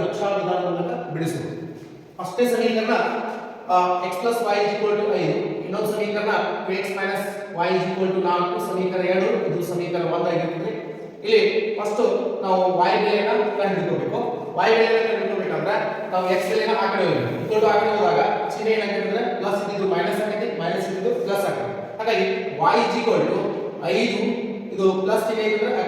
ನಕ್ಷಾ ವಿಧಾನದ ಮೂಲಕ ಬಿಡಿಸುವುದು ಫಸ್ಟೇ ಸಮೀಕರಣ x plus y is equal to ಐದು. ಇನ್ನೊಂದು ಸಮೀಕರಣ two x minus y is equal to ನಾಲ್ಕು. ಸಮೀಕರಣ ಎರಡು, ಇದು ಸಮೀಕರಣ ಒಂದಾಗಿರ್ತದೆ ಇಲ್ಲಿ ಫಸ್ಟ್ ನಾವು y ಬೆಲೆಯನ್ನ ಕಂಡುಹಿಡಿಯಬೇಕು y ಬೆಲೆಯನ್ನ ಕಂಡುಹಿಡಿಯಬೇಕಂದ್ರೆ ನಾವು x ಬೆಲೆಯನ್ನ ಆ ಕಡೆ ಹೋಗಬೇಕು. ಈಕ್ವಲ್ ಟು ಆ ಹೋದಾಗ ಚಿಹ್ನೆ ಏನಾಗ್ತದೆ? ಪ್ಲಸ್ ಇದು ಮೈನಸ್ ಆಗುತ್ತೆ ಮೈನಸ್ ಇದ್ದಿದ್ದು ಪ್ಲಸ್ ಆಗುತ್ತೆ ಹಾಗಾಗಿ y is equal to 5 ಇದು ಪ್ಲಸ್ ಚಿಹ್ನೆ ಇದ್ದರೆ ಆ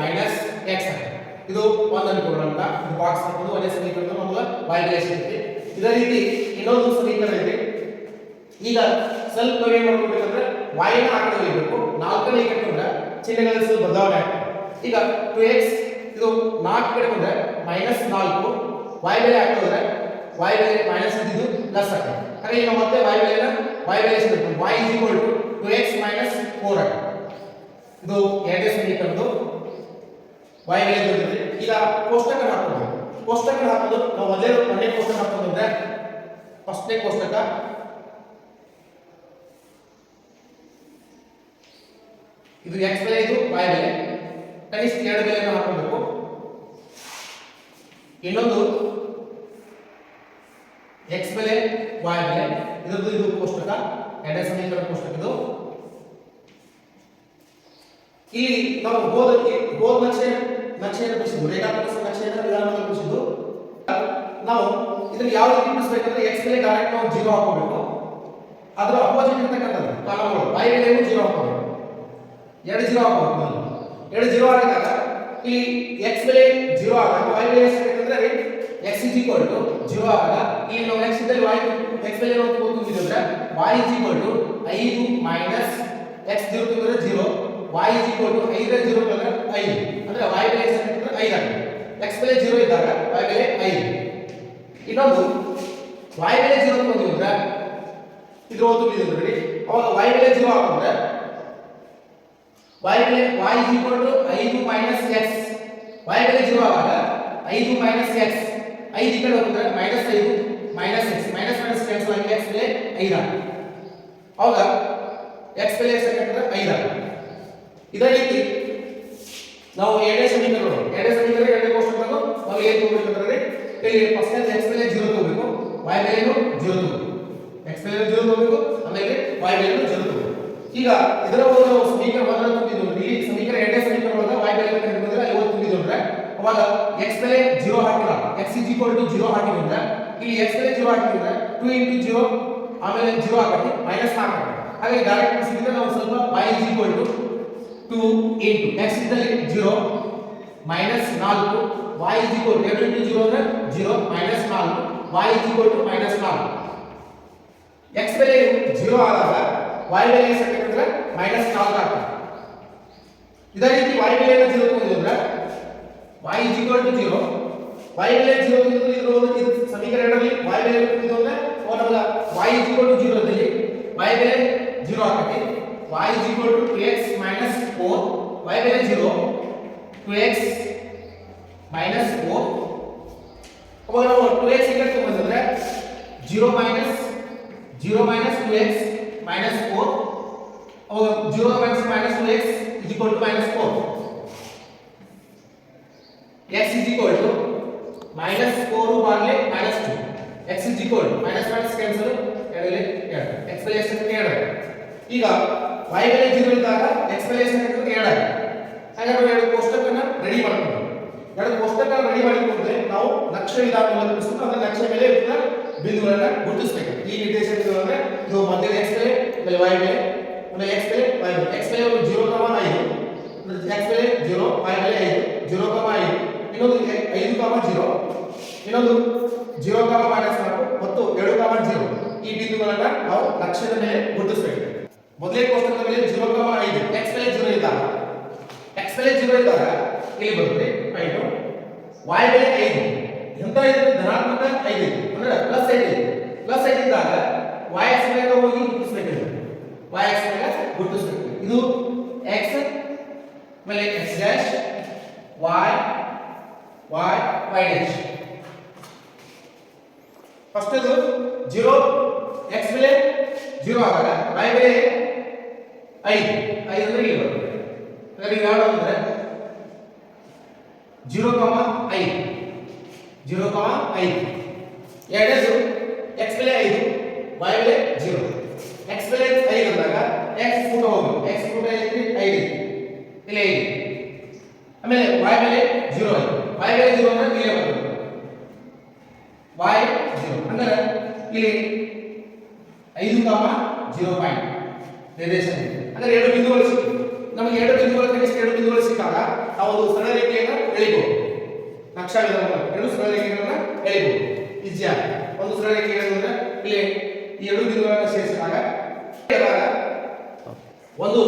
ಮೈನಸ್ x ಆಗುತ್ತೆ ಇದು ಒಂದು ಅನ್ಕೊಳ್ಳೋಣ ಇದು ಬಾಕ್ಸ್ ಹಾಕೋದು ಒಂದೇ ಸಮೀಕರಣ ನಮಗೆ ವೈಬ್ರೇಷನ್ ಐತಿ. ಇದೇ ರೀತಿ ಇನ್ನೊಂದು ಸಮೀಕರಣ ಇದೆ ಈಗ ಸ್ವಲ್ಪ ನಾವೇನ್ ಮಾಡ್ಕೋಬೇಕಂದ್ರೆ y ನ ಆ ಕಡೆ ಹೋಗ್ಬೇಕು. ನಾಲ್ಕನೇ ಇಕ್ಕಂದ್ರೆ ಚಿಹ್ನೆಗಳ ಸ್ವಲ್ಪ ಬದಲಾವಣೆ ಈಗ 2x ಇದು ನಾಲ್ಕು ಕಡೆ ಬಂದ್ರೆ ಮೈನಸ್ ನಾಲ್ಕು. y ಬೆಲೆ ಹಾಕಿದ್ರೆ ಮೈನಸ್ ಇದ್ದಿದ್ದು ಪ್ಲಸ್ ಆಗ್ತದೆ. ಹಾಗಾಗಿ ಈಗ ಮತ್ತೆ y ಬೆಲೆನ y ಬೆಲೆ ಸಿಗುತ್ತೆ y is equal to 2x minus 4 ಆಗುತ್ತೆ ಇದು ಎರಡನೇ ಸಮೀಕರಣದ್ದು. Y ಬೆಲೆ ಬಂದ್ರೆ ಈಗ ಕೋಷ್ಟಕ ಹಾಕೋದು ಕೋಷ್ಟಕ ಹಾಕೋದು ನಾವು ಮೊದಲೇ ಒಂದೇ ಕೋಷ್ಟಕ ಹಾಕೋದಂದ್ರೆ ಫಸ್ಟ್ನೇ ಕೋಷ್ಟಕ ಇದು x ಬೆಲೆ ಇದು y ಬೆಲೆ ಕನಿಷ್ಠ ಎರಡು ಬೆಲೆಯನ್ನು ಹಾಕಬೇಕು ಇನ್ನೊಂದು x ಬೆಲೆ y ಬೆಲೆ ಇದರದ್ದು ಇದು ಕೋಷ್ಟಕ ಎರಡನೇ ಸಮೀಕರಣ ಕೋಷ್ಟಕ ಇದು ಇಲ್ಲಿ ನಾವು ಹೋದ ಹೋದ ನಕ್ಷೆ ನಕ್ಷೆಯನ್ನು ಬಿಡಿಸಿದ್ದು ರೇಖಾಚಿತ್ರ ನಕ್ಷೆಯನ್ನು ವಿಧಾನವನ್ನು ಬಿಡಿಸಿದ್ದು ನಾವು ಇದನ್ನು ಯಾವ ರೀತಿ ಬಿಡಿಸಬೇಕಂದ್ರೆ ಎಕ್ಸ್ ಬೆಲೆ ಡೈರೆಕ್ಟ್ ನಾವು ಜೀರೋ ಹಾಕೋಬೇಕು ಅದರ ಅಪೋಸಿಟ್ ಇರ್ತಕ್ಕಂಥದ್ದು, ಕಾಲಮ್ಗಳು, y ಬೆಲೆಗೂ ಜೀರೋ ಹಾಕೋಬೇಕು ಎರಡು ಜೀರೋ ಹಾಕೋಬೇಕು ಮೊದಲು. ಎರಡು ಜೀರೋ ಆಗಿದಾಗ ಇಲ್ಲಿ ಎಕ್ಸ್ ಬೆಲೆ ಜೀರೋ ಆದಾಗ, y ಬೆಲೆ ಎಷ್ಟಾಗುತ್ತೆ x is equal to zero ಆದಾಗ ಈ ನಾವು ಎಕ್ಸ್ ಇದ್ದಲ್ಲಿ ವೈ ಎಕ್ಸ್ ಬೆಲೆ ನಾವು ತುಂಬಿದ್ರೆ y is equal to 5 minus x zero ತುಂಬಿದ್ರೆ zero y is equal to 5 ರ ಜೀರೋ ಬಂದ್ರೆ 5 ಅಂದ್ರೆ y ಬೆಲೆ ಎಷ್ಟಾಗುತ್ತೆ 5 ಆಗುತ್ತೆ x ಬೆಲೆ ಜೀರೋ ಇದ್ದಾಗ y ಬೆಲೆ 5 ಇನ್ನೊಂದು y ಬೆಲೆ ಜೀರೋ ತುಂಬಿದ್ರೆ ಇದ್ರ ಒಂದು ತುಂಬಿದ್ರೆ ಅವಾಗ y ಬೆಲೆ ಜೀರೋ ಹಾಕಿದ್ರೆ y ಬೆಲೆ y is equal to 5 minus x. Y ಬೆಲೆ 0 ಆದಾಗ 5 minus x. 5 ಈ ಕಡೆ ಹೋದ್ರೆ minus 5 minus x. Minus minus cancel ಆಗಿ x ಬೆಲೆ 5 ಆಗುತ್ತೆ. ಅವಾಗ x ಬೆಲೆ ಎಷ್ಟಾಗುತ್ತೆ 5 ಆಗುತ್ತೆ. ಇದೇ ರೀತಿ ನಾವು ಎರಡೇ ಸಮೀಕರಣ ಎರಡೇ ಸಮೀಕರಣ ಎರಡೇ ಕ್ವಶನ್ ತಗೋ ನಾವು ಏನು ತಗೋಬೇಕಂದ್ರೆ ಇಲ್ಲಿ ಫಸ್ಟ್ನೇ x ಮೇಲೆ 0 ತಗೋಬೇಕು. y ಮೇಲೆ 0 ತಗೋಬೇಕು. x ಮೇಲೆ 0 ತಗೋಬೇಕು, ಆಮೇಲೆ y ಮೇಲೆ 0 ತಗೋಬೇಕು. ಈಗ ಇದರ ಒಂದು ಸಮೀಕರಣವನ್ನು ತುಂಬಿದ್ರು ಇಲ್ಲಿ ಸಮೀಕರಣ ಎರಡೇ ಸಮೀಕರಣ ಒಳಗೆ y ಮೇಲೆ ಅಂತ ಹಿಡಿದ್ರೆ ಅಲ್ಲಿ ಅಂದ್ರೆ, ಅವಾಗ x ಮೇಲೆ 0 ಹಾಕಿರ x 0 ಹಾಕಿದ್ರೆ ಇಲ್ಲಿ x ಮೇಲೆ 0 ಹಾಕಿದ್ರೆ 2 0 ಆಮೇಲೆ 0 ಆಗುತ್ತೆ -4 ಹಾಗೆ ಡೈರೆಕ್ಟ್ ಸಿಕ್ಕಿದ್ರೆ ನಾವು ಸ್ವಲ್ಪ y 0 ಟು ಇಂಟು ಎಕ್ಸ್ ಇದ್ದಲ್ಲಿ ಜೀರೋ ಮೈನಸ್ ನಾಲ್ಕು y is equal to 2 0 ಅಂದ್ರೆ 0 ಮೈನಸ್ 4 y is equal to minus 4 x ಬೆಲೆ 0 ಆದಾಗ y ಬೆಲೆ ಸಿಕ್ಕಿದ್ರೆ ಮೈನಸ್ 4 ಆಗುತ್ತೆ ಇದೇ ರೀತಿ y ಬೆಲೆ 0 ತಗೊಂಡಿದ್ರೆ y is equal to 0 y ಬೆಲೆ 0 ತಗೊಂಡಿದ್ರೆ ಇರೋದು ಈ ಸಮೀಕರಣದಲ್ಲಿ y ಬೆಲೆ ತಗೊಂಡಿದ್ರೆ ಓ ನಮಗೆ y is equal to 0 ದಲ್ಲಿ y ಬೆಲೆ 0 ಆಗುತ್ತೆ y is equal to 2x minus 4 y value zero 2x minus 4 अब अगर वो 2x इधर से बदल रहा है 0 minus zero minus 2x minus 4 और zero minus minus 2x is equal to minus 4 x is equal to minus 4 ऊपर ले minus 2 x is equal to minus minus cancel करेंगे 2 x पे x कैड ಈಗ y ಬೆಲೆ 0 ಇದ್ದಾಗ x ಬೆಲೆ ಎಷ್ಟು ಹಾಗಾದ್ರೆ ಎರಡು ಕೋಷ್ಟಕನ ರೆಡಿ ಮಾಡ್ಕೊಂಡು ಎರಡು ಕೋಷ್ಟಕ ರೆಡಿ ಮಾಡಿಕೊಂಡ್ರೆ ನಾವು ನಕ್ಷೆ ಮೂಲಕ ಬಿಡಿಸ್ಕೊಂಡು ಅಂದ್ರೆ ಇರ್ತದ ಬಿಂದುಗಳನ್ನ ಗುರುತಿಸಬೇಕು. ಈ ನಿರ್ದೇಶನ ಅಂದ್ರೆ ಇದು ಮಧ್ಯದ x ಬೆಲೆ ಆಮೇಲೆ y ಬೆಲೆ ಆಮೇಲೆ x ಬೆಲೆ y ಬೆಲೆ x ಬೆಲೆ ಒಂದು 0 ಕಾಮ 5 x ಬೆಲೆ 0 y ಬೆಲೆ 5 0 ಕಾಮ 5 ಇನ್ನೊಂದು 5 ಕಾಮ 0 ಇನ್ನೊಂದು 0 ಕಾಮ ಮೈನಸ್ 4 ಮತ್ತು 2 ಕಾಮ 0 ಈ ಬಿಂದುಗಳನ್ನ ನಾವು ಲಕ್ಷದ ಮೇಲೆ ಗುರುತಿಸಬೇಕು. ಮೊದಲೇ ಕೋಷ್ಟಕದ ಮೇಲೆ 0 ಕಾಮ 5 x ಬೆಲೆ 0 ಇದ್ದಾಗ, x ಬೆಲೆ 0 ಇದ್ದಾಗ ಇಲ್ಲಿ ಬರುತ್ತೆ? 5 y ಬೆಲೆ 5 ಎಂತ ಇದೆ ಧನಾತ್ಮಕ 5 ಇದೆ ಅಂದ್ರೆ ಪ್ಲಸ್ 5 ಇದೆ. ಪ್ಲಸ್ 5 ಇದ್ದಾಗ y x ಮೇಲೆ ಹೋಗಿ ಗುರುತಿಸಬೇಕು y x ಮೇಲೆ ಗುರುತಿಸಬೇಕು ಇದು. x ಮೇಲೆ x dash y y y dash first ಇದು 0 x ಬೆಲೆ 0 ಆದಾಗ y ಬೆಲೆ 5 5 ಅಂದ್ರೆ ಇಲ್ಲಿ ಬರುತ್ತೆ ಹಾಗಾದ್ರೆ ಈಗ ಯಾವುದು ಅಂದ್ರೆ 0 5 ಜೀರೋ ಕಾಮ ಐದು ಎರಡನೇದು ಎಕ್ಸ್ ಬೆಲೆ ಐದು ವೈ ಬೆಲೆ ಜೀರೋ ಎಕ್ಸ್ ಬೆಲೆ ಐದು ಅಂದಾಗ ಎಕ್ಸ್ ಫೂಟ ಹೋಗ್ಬೇಕು ಎಕ್ಸ್ ಫೂಟ ಐದು ಐದು ಇಲ್ಲಿ ಐದು ಆಮೇಲೆ ವೈ ಬೆಲೆ ಜೀರೋ ಐದು ವೈ ಬೆಲೆ ಜೀರೋ ಅಂದ್ರೆ ಇಲ್ಲೇ ಬರ್ತದೆ ವೈ ಜೀರೋ ಅಂದ್ರೆ ಇಲ್ಲಿ ಐದು ಕಾಮ ಜೀರೋ ಪಾಯಿಂಟ್ ನಿರ್ದೇಶನ ಇದೆ. ಅಂದ್ರೆ ಎರಡು ಬಿಂದುಗಳು ಸಿಕ್ಕು ನಮಗೆ ಎರಡು ಬಿಂದುಗಳು ಕನಿಷ್ಠ ಎರಡು ಬಿಂದುಗಳು ಸಿಕ್ಕಾಗ ನಾವು ಒಂದು ಸರಳ ರೇಖೆಯನ್ನು ಎಳಿಬಹುದು ನಕ್ಷಾ ಎರಡು ಸರಳ ರೇಖೆಗಳನ್ನ ಎಳಿಬಹುದು ಈಸಿಯಾಗಿ ಒಂದು ಸರಳ ರೇಖೆ ಎಳೆದ್ರೆ ಇಲ್ಲಿ ಈ ಎರಡು ಬಿಂದುಗಳನ್ನು ಸೇರಿಸಿದಾಗ ಒಂದು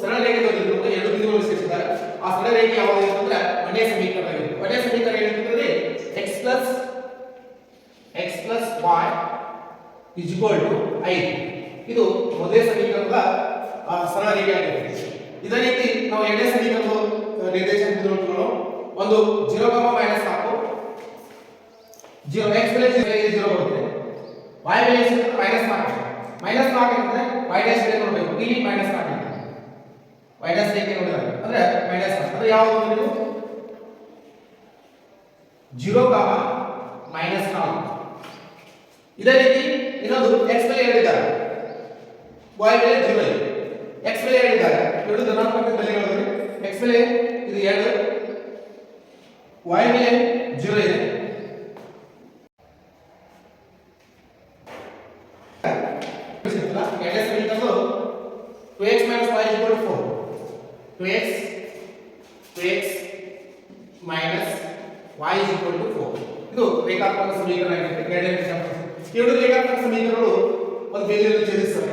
ಸರಳ ರೇಖೆ ತೆಗೆದುಕೊಂಡು ಎರಡು ಬಿಂದುಗಳು ಸೇರಿಸಿದಾಗ ಆ ಸರಳ ರೇಖೆ ಯಾವಾಗ ಅಂತಂದ್ರೆ ಒಂದೇ ಸಮೀಕರಣ ಆಗಿದೆ ಒಂದೇ ಸಮೀಕರಣ ಏನಂತಂದ್ರೆ x plus x plus y is equal to 5 ಇದು ಮೊದಲೇ ಸಮೀಕರಣದ ರೇಖೆ ಆಗಿದೆ. ಇದೇ ರೀತಿ ನಾವು ಎರಡನೇ ಸಮೀಕರಣದ ಆ, ನಿರ್ದೇಶನ ಬಿಂದುಗಳು ಒಂದು 0, ಮೈನಸ್ 4 0 x ಬೆಲೆ 0 ಬರುತ್ತೆ. y ಬೆಲೆ ಮೈನಸ್ ನಾಲ್ಕು. ಮೈನಸ್ ನಾಲ್ಕು ಅಂದ್ರೆ y ಡ್ಯಾಶ್ ಬೆಲೆ ನೋಡಬೇಕು. ಇಲ್ಲಿ ಮೈನಸ್ 4 ಇದೆ y ಡ್ಯಾಶ್ ರೇಖೆ ನೋಡಿದಾಗ ಅಂದ್ರೆ ಮೈನಸ್ ನಾಲ್ಕು. ಅಂದ್ರೆ ಯಾವುದು ನೀವು 0, ಮೈನಸ್ ನಾಲ್ಕು. ಇದೇ ರೀತಿ ಇನ್ನೊಂದು ಎಕ್ಸ್ ಬೆಲೆ ಹೇಳಿದ್ದಾರೆ y ಬೆಲೆ 0 ಇದೆ. X ಬೆಲೆ ಹೇಳಿದ್ದಾರೆ ಎರಡು ಧನಾತ್ಮಕ ಬೆಲೆಗಳು x ಬೆಲೆ ಇದು 2 y ಬೆಲೆ 0 ಇದೆ ಎರಡನೇ ಸಮೀಕರಣವು 2x minus y is equal to 4 2x 2x minus y is 4 ಇದು ರೇಖಾತ್ಮಕ ಸಮೀಕರಣ ಎರಡು ರೇಖಾತ್ಮಕ ಸಮೀಕರಣಗಳು ಒಂದು ಬೇಲಿಯನ್ನು ಛೇದಿಸ್ತವೆ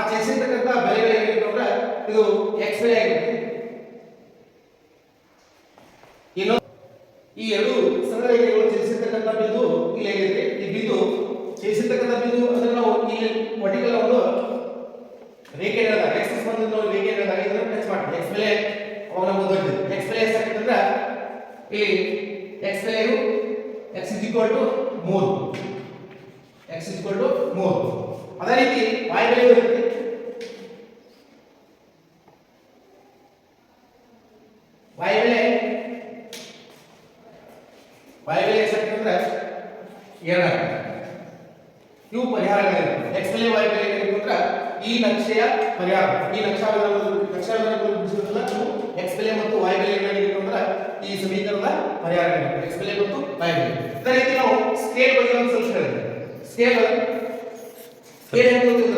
ಆ ಛೇದಿಸಿರ್ತಕ್ಕಂಥ ಬೆಲೆಗಳು ಏನಿರುತ್ತೆ ಅಂದ್ರೆ ಇದು ಎಕ್ಸ್ ಬೆಲೆ ಆಗಿರುತ್ತೆ. ಇನ್ನು ಈ ಎರಡು ಸರಳ ರೇಖೆಗಳು ಛೇದಿಸಿರ್ತಕ್ಕಂಥ ಬಿಂದು ಇಲ್ಲಿ ಹೇಗಿದೆ ಈ ಬಿಂದು ಛೇದಿಸಿರ್ತಕ್ಕಂಥ ಬಿಂದು ಅಂದ್ರೆ ನಾವು ಇಲ್ಲಿ ಒಟ್ಟಿಗೆಲ್ಲ ಒಂದು ರೇಖೆ ಹೇಳಿದಾಗ ಎಕ್ಸ್ ನಾವು ರೇಖೆ ಹೇಳಿದಾಗ ಇದನ್ನ ಟಚ್ ಮಾಡ್ತೀವಿ. ಎಕ್ಸ್ ಬೆಲೆ ಅವಾಗ ನಮ್ಗೆ ದೊಡ್ಡದು. ಎಕ್ಸ್ ಬೆಲೆ ಎಷ್ಟಾಗುತ್ತೆ ಅಂದ್ರೆ ಇಲ್ಲಿ ಎಕ್ಸ್ ಬೆಲೆ x to 3 x is equal to 3 ಅದೇ ರೀತಿ y ಬೆಲೆ ಇರುತ್ತೆ y ಬೆಲೆ y ಬೆಲೆ ಎಷ್ಟಾಗುತ್ತೆ ಅಂದ್ರೆ ಎರಡಾಗುತ್ತೆ ಇವು ಪರಿಹಾರಗಳಿವೆ x ಬೆಲೆ y ಬೆಲೆ ಏನಿದೆ ಅಂದ್ರೆ ಈ ನಕ್ಷೆಯ ಪರಿಹಾರ ಈ ನಕ್ಷಾ ವಿಧಾನದ ನಕ್ಷಾ ವಿಧಾನದಲ್ಲಿ ಬಿಡಿಸಿದ್ರಲ್ಲ ಇವು x ಬೆಲೆ ಮತ್ತು y ಬೆಲೆ ಏನಾಗಿದೆ ಅಂದ್ರೆ ಈ ಸಮೀಕರಣದ ಪರಿಹಾರಗಳಿವೆ x ಬೆಲೆ ಮತ್ತು y ಬೆಲೆ ಅದೇ ರೀತಿ ನಾವು ಸ್ಕೇಲ್ ಬಗ್ಗೆ ಒಂದು ಸ್ವಲ್ಪ ಹೇಳಿದ್ವಿ ಸ್ಕೇಲ್ ಸ್ಕೇಲ್ ಹೆಂಗೆ ಗೊತ್ತಿದ್ರೆ